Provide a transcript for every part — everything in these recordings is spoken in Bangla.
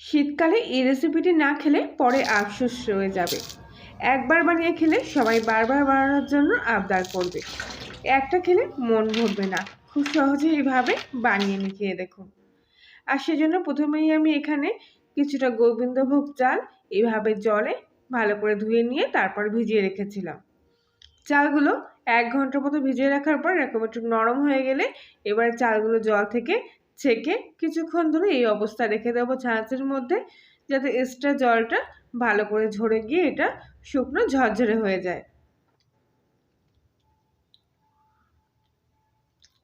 শীতকালে এই রেসিপিটি না খেলে পরে আফসোস রয়ে যাবে। একবার বানিয়ে খেলে সবাই বারবার বানানোর জন্য আবদার করবে। একটা খেলে মন ভরবে না। খুব সহজে এইভাবে বানিয়ে নিয়ে দেখুন। আর সেজন্য প্রথমেই আমি এখানে কিছুটা গোবিন্দভোগ চাল এইভাবে জলে ভালো করে ধুয়ে নিয়ে তারপর ভিজিয়ে রেখেছিলাম। চালগুলো এক ঘণ্টার মতো ভিজিয়ে রাখার পর এরকম একটু নরম হয়ে গেলে এবার চালগুলো জল থেকে ছেঁকে কিছুক্ষণ ধরে এই অবস্থা রেখে দেবো ছাঁচের মধ্যে, যাতে এক্সট্রা জলটা ভালো করে ঝরে গিয়ে এটা শুকনো ঝরঝরে হয়ে যায়।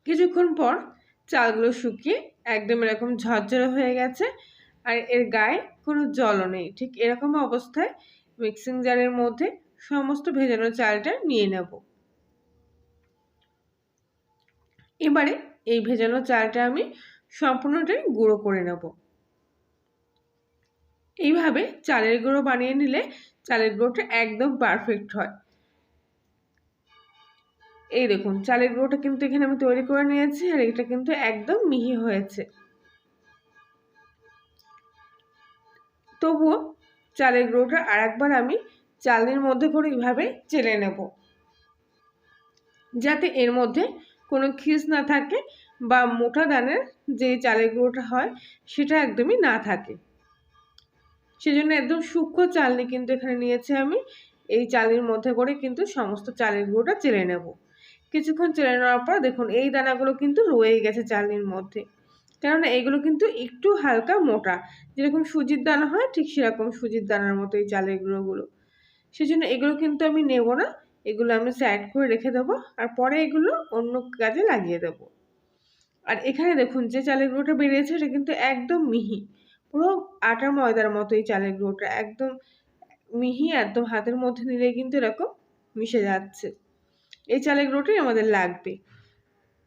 কিছুক্ষণ পর চালগুলো শুকিয়ে একদম এরকম ঝরঝরে হয়ে গেছে আর এর গায়ে কোনো জলও নেই। ঠিক এরকম অবস্থায় মিক্সিং জারের মধ্যে সমস্ত ভেজানো চালটা নিয়ে নেব। এবারে এই ভেজানো চালটা আমি সম্পূর্ণটাই গুঁড়ো করে নেব। এইভাবে চালের গুঁড়ো বানিয়ে নিলে চালের গুঁড়োটা একদম পারফেক্ট হয়। এই দেখুন, চালের গুঁড়োটা কিন্তু এখানে আমি তৈরি করে নিয়েছি আর এটা কিন্তু একদম মিহি হয়েছে। তবুও চালের গুঁড়োটা আর একবার আমি চালের মধ্যে করে এইভাবে চেলে নেব। যাতে এর মধ্যে কোনো খিস না থাকে বা মোটা দানের যে চালের গুঁড়োটা হয়, সেটা একদমই না থাকে। সেজন্য একদম সূক্ষ্ম চালনি কিন্তু এখানে নিয়েছি আমি। এই চালের মধ্যে করে কিন্তু সমস্ত চালের গুঁড়োটা চেলে নেব। কিছুক্ষণ চেলে নেওয়ার পর দেখুন, এই দানাগুলো কিন্তু রয়ে গেছে চালনির মধ্যে। কেননা এগুলো কিন্তু একটু হালকা মোটা। যেরকম সুজির দানা হয়, ঠিক সেরকম সুজির দানার মতো এই চালের গুঁড়োগুলো। সেজন্য এগুলো কিন্তু আমি নেব না। এগুলো আমি সাইড করে রেখে দেবো। আর পরে এগুলো অন্য কাজে লাগিয়ে দেবো। আর এখানে দেখুন, যে চালের গুঁড়োটা বেরিয়েছে এটা কিন্তু একদম মিহি। পুরো আটার ময়দার মতো এই চালের গুঁড়োটা, একদম মিহি, একদম হাতের মধ্যে নিলে কিন্তু এরকম মিশে যাচ্ছে। এই চালের গুঁড়োটাই আমাদের লাগবে।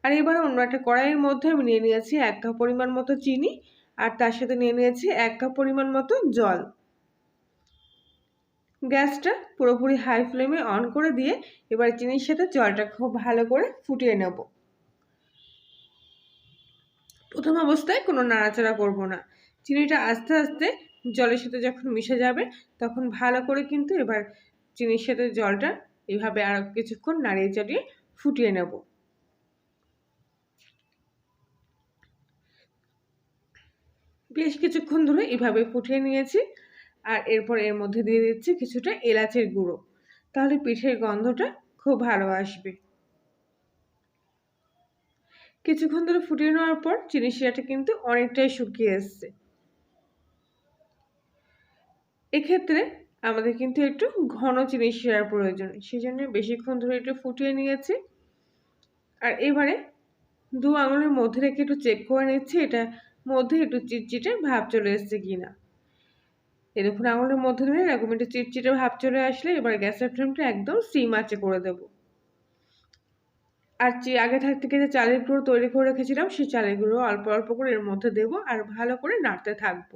আর এবার অন্য একটা কড়াইয়ের মধ্যে আমি নিয়ে নিয়েছি এক কাপ পরিমাণ মতো চিনি, আর তার সাথে নিয়ে নিয়েছি এক কাপ পরিমাণ মতো জল। গ্যাসটা পুরোপুরি হাই ফ্লেমে অন করে দিয়ে এবার চিনির সাথে জলটা খুব ভালো করে ফুটিয়ে নেব। প্রথম অবস্থায় কোনো নাড়াচাড়া করব না। চিনিটা আস্তে আস্তে জলের সাথে যখন মিশে যাবে, তখন ভালো করে কিন্তু এবার চিনির সাথে জলটা এভাবে আরও কিছুক্ষণ নাড়িয়ে চাড়িয়ে ফুটিয়ে নেব। বেশ কিছুক্ষণ ধরে এভাবে ফুটিয়ে নিয়েছি আর এরপর এর মধ্যে দিয়ে দিচ্ছি কিছুটা এলাচের গুঁড়ো। তাহলে পিঠের গন্ধটা খুব ভালো আসবে। কিছুক্ষণ ধরে ফুটিয়ে নেওয়ার পর চিনি শিরাটা কিন্তু অনেকটাই শুকিয়ে এসছে। এক্ষেত্রে আমাদের কিন্তু একটু ঘন চিনি শিরার প্রয়োজন সেই জন্য বেশিক্ষণ ধরে একটু ফুটিয়ে নিয়েছি। আর এবারে দু আঙুলের মধ্যে রেখে একটু চেক করে নিচ্ছি এটা মধ্যে একটু চিটচিটে ভাব চলে এসছে কিনা। দেখুন, আঙুলের মধ্যে ধরে এরকম একটু চিটচিটে ভাব চলে আসলে এবার গ্যাসের ফ্লেমটা একদম সিম আঁচে করে দেবো। আর যে আগে থাক যে চালের গুঁড়ো তৈরি করে রেখেছিলাম, সেই চালের গুঁড়ো অল্প অল্প করে এর মধ্যে দেবো আর ভালো করে নাড়তে থাকব।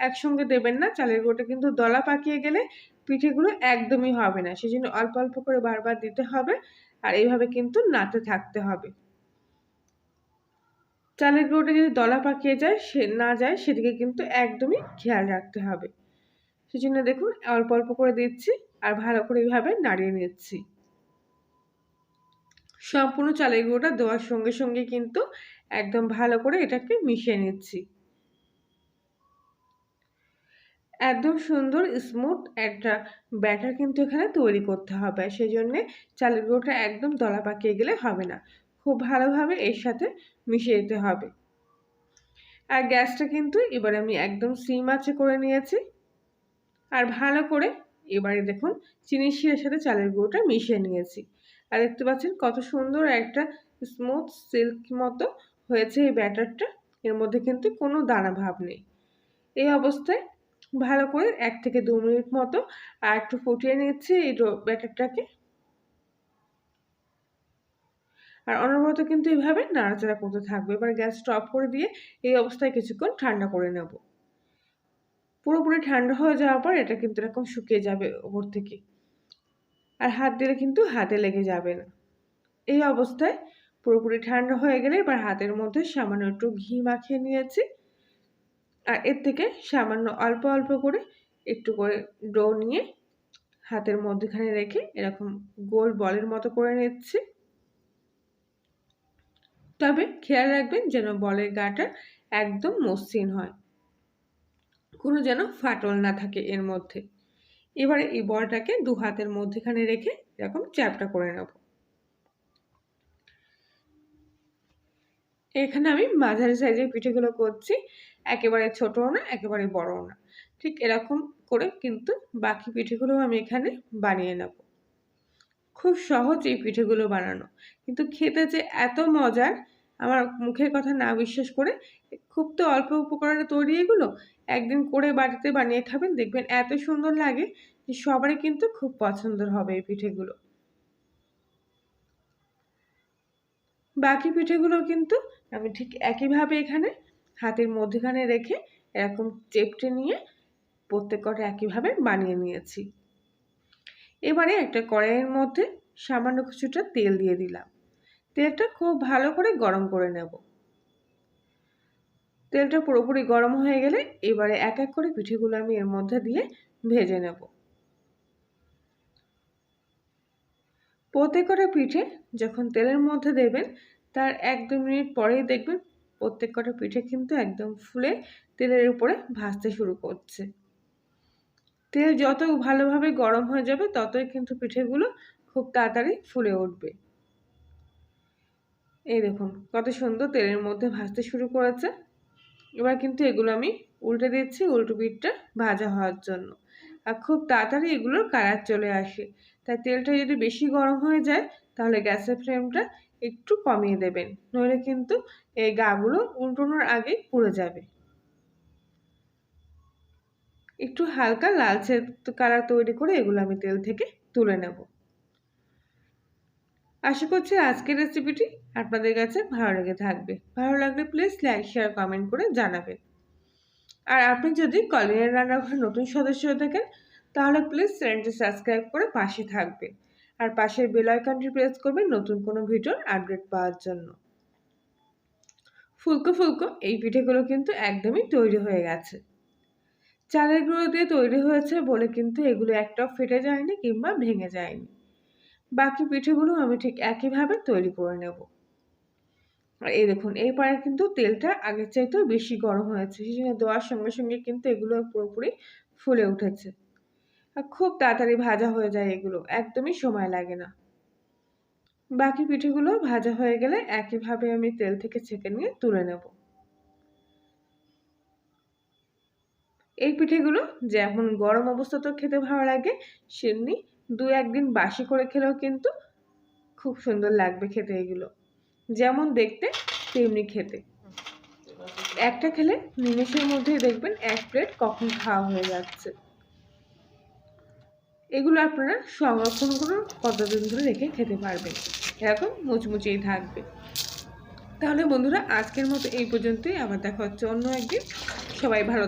একসঙ্গে দেবেন না, চালের গুঁড়োটা কিন্তু দলা পাকিয়ে গেলে পিঠেগুলো একদমই হবে না। সেই জন্য অল্প অল্প করে বারবার দিতে হবে আর এইভাবে কিন্তু নাড়তে থাকতে হবে। চালের গুঁড়োটা যদি দলা পাকিয়ে যায়, সে না যায়, সেদিকে কিন্তু একদমই খেয়াল রাখতে হবে। সেজন্য দেখুন, অল্প অল্প করে দিচ্ছি আর ভালো করে এইভাবে নাড়িয়ে নিচ্ছি। সম্পূর্ণ চালের গুঁড়োটা দেওয়ার সঙ্গে সঙ্গে কিন্তু একদম ভালো করে এটাকে মিশিয়ে নিচ্ছি। একদম সুন্দর স্মুথ একটা ব্যাটার কিন্তু এখানে তৈরি করতে হবে। সেই জন্যে চালের গুঁড়োটা একদম দলা পাকিয়ে গেলে হবে না। খুব ভালোভাবে এর সাথে মিশিয়ে দিতে হবে। আর গ্যাসটা কিন্তু এবার আমি একদম সিম আছে করে নিয়েছি। আর ভালো করে এবারে দেখুন চিনি শিরের সাথে চালের গুঁড়োটা মিশিয়ে নিয়েছি। আর দেখতে পাচ্ছেন কত সুন্দর একটা স্মুথ সিল্ক মতো হয়েছে এই ব্যাটারটা। এর মধ্যে কিন্তু কোনো দানা ভাব নেই। এই অবস্থায় ভালো করে এক থেকে দু মিনিট মতো আর একটু ফুটিয়ে নিচ্ছি এই ব্যাটারটাকে। আর অনবরত কিন্তু এইভাবে নাড়াচাড়া করতে থাকবে। এবার গ্যাস স্টপ করে দিয়ে এই অবস্থায় কিছুক্ষণ ঠান্ডা করে নেব। পুরোপুরি ঠান্ডা হয়ে যাওয়ার পর এটা কিন্তু এরকম শুকিয়ে যাবে ওপর থেকে। আর হাত দিলে কিন্তু হাতে লেগে যাবে না। এই অবস্থায় পুরোপুরি ঠান্ডা হয়ে গেলে এবার হাতের মধ্যে সামান্য একটু ঘি মাখিয়ে নিয়েছি। আর এর থেকে সামান্য অল্প অল্প করে একটু করে ডো নিয়ে হাতের মধ্যখানে রেখে এরকম গোল বলের মতো করে নিচ্ছি। তবে খেয়াল রাখবেন যেন বলের গাটা একদম মসৃণ হয়। কোনো যেন ফাটল না থাকে এর মধ্যে। এবারে এই বলটাকে দু হাতের মধ্যেখানে রেখে এরকম চ্যাপটা করে নেব। এখানে আমি মাঝারি সাইজের পিঠেগুলো করছি, একেবারে ছোটও না, একেবারে বড়ও না। ঠিক এরকম করে কিন্তু বাকি পিঠেগুলো আমি এখানে বানিয়ে নেব। খুব সহজ এই পিঠেগুলো বানানো। কিন্তু খেতে যে এত মজার আমার মুখের কথা না বিশ্বাস করে খুব তো অল্প উপকরণে তৈরি এগুলো। একদিন করে বাড়িতে বানিয়ে খাবেন, দেখবেন এত সুন্দর লাগে যে সবারই কিন্তু খুব পছন্দের হবে এই পিঠেগুলো। বাকি পিঠেগুলো কিন্তু আমি ঠিক একইভাবে এখানে হাতের মধ্যখানে রেখে এরকম চেপটে নিয়ে প্রত্যেক কটা একইভাবে বানিয়ে নিয়েছি। এবারে একটা কড়াইয়ের মধ্যে সামান্য কিছুটা তেল দিয়ে দিলাম। তেলটা খুব ভালো করে গরম করে নেব। তেলটা পুরোপুরি গরম হয়ে গেলে এবারে এক এক করে পিঠেগুলো আমি এর মধ্যে দিয়ে ভেজে নেব। প্রত্যেক কটা পিঠে যখন তেলের মধ্যে দেবেন, তার এক দু মিনিট পরেই দেখবেন প্রত্যেক কটা পিঠে কিন্তু একদম ফুলে তেলের উপরে ভাজতে শুরু করছে। তেল যত ভালোভাবে গরম হয়ে যাবে, ততই কিন্তু পিঠেগুলো খুব তাড়াতাড়ি ফুলে উঠবে। এই দেখুন, কত সুন্দর তেলের মধ্যে ভাজতে শুরু করেছে। এবার কিন্তু এগুলো আমি উল্টে দিচ্ছি, উল্টো পিঠটা ভাজা হওয়ার জন্য। আর খুব তাড়াতাড়ি এগুলোর কালার চলে আসে। তাই তেলটা যদি বেশি গরম হয়ে যায়, তাহলে গ্যাসের ফ্লেমটা একটু কমিয়ে দেবেন। নইলে কিন্তু এই গাগুলো উল্টোনোর আগে পুড়ে যাবে। একটু হালকা লালচে কালার তৈরি করে এগুলো আমি তেল থেকে তুলে নেব। আশা করছি আজকের রেসিপিটি আপনাদের কাছে ভালো লেগে থাকবে। ভালো লাগলে প্লিজ লাইক শেয়ার কমেন্ট করে জানাবেন। আর আপনি যদি কলিনের রান্নাঘর নতুন সদস্য হয়ে থাকেন, তাহলে প্লিজ চ্যানেলটি সাবস্ক্রাইব করে পাশে থাকবেন। আর পাশের বেল আইকনটি প্রেস করবেন নতুন কোনো ভিডিওর আপডেট পাওয়ার জন্য। ফুলকো ফুলকো, এই পিঠেগুলো কিন্তু একদমই তৈরি হয়ে গেছে। চালের গুঁড়ো দিয়ে তৈরি হয়েছে বলে কিন্তু এগুলো একটাও ফেটে যায়নি কিংবা ভেঙে যায়নি। বাকি পিঠেগুলো আমি ঠিক একইভাবে তৈরি করে নেব। আর এই দেখুন, এই পারে কিন্তু তেলটা আগের চাইতেও বেশি গরম হয়েছে সেই জন্য দেওয়ার সঙ্গে সঙ্গে কিন্তু এগুলো পুরোপুরি ফুলে উঠেছে। আর খুব তাড়াতাড়ি ভাজা হয়ে যায় এগুলো, একদমই সময় লাগে না। বাকি পিঠেগুলো ভাজা হয়ে গেলে একইভাবে আমি তেল থেকে ছেঁকে নিয়ে তুলে নেব। এই পিঠেগুলো যেমন গরম অবস্থাতেও খেতে ভালো লাগে, সেমনি দু একদিন বাসি করে খেলেও কিন্তু খুব সুন্দর লাগবে খেতে এগুলো। যেমন দেখতে তেমনি খেতে। একটা খেলে নিমেষের মধ্যেই দেখবেন এক প্লেট কখন খাওয়া হয়ে যাচ্ছে। এগুলো আপনারা সংরক্ষণ করে কতদিন ধরে রেখে খেতে পারবেন। এরকম মুচমুচেই থাকবে। তাহলে বন্ধুরা, আজকের মতো এই পর্যন্তই। আবার দেখা হচ্ছে অন্য একদিন। সবাই ভালো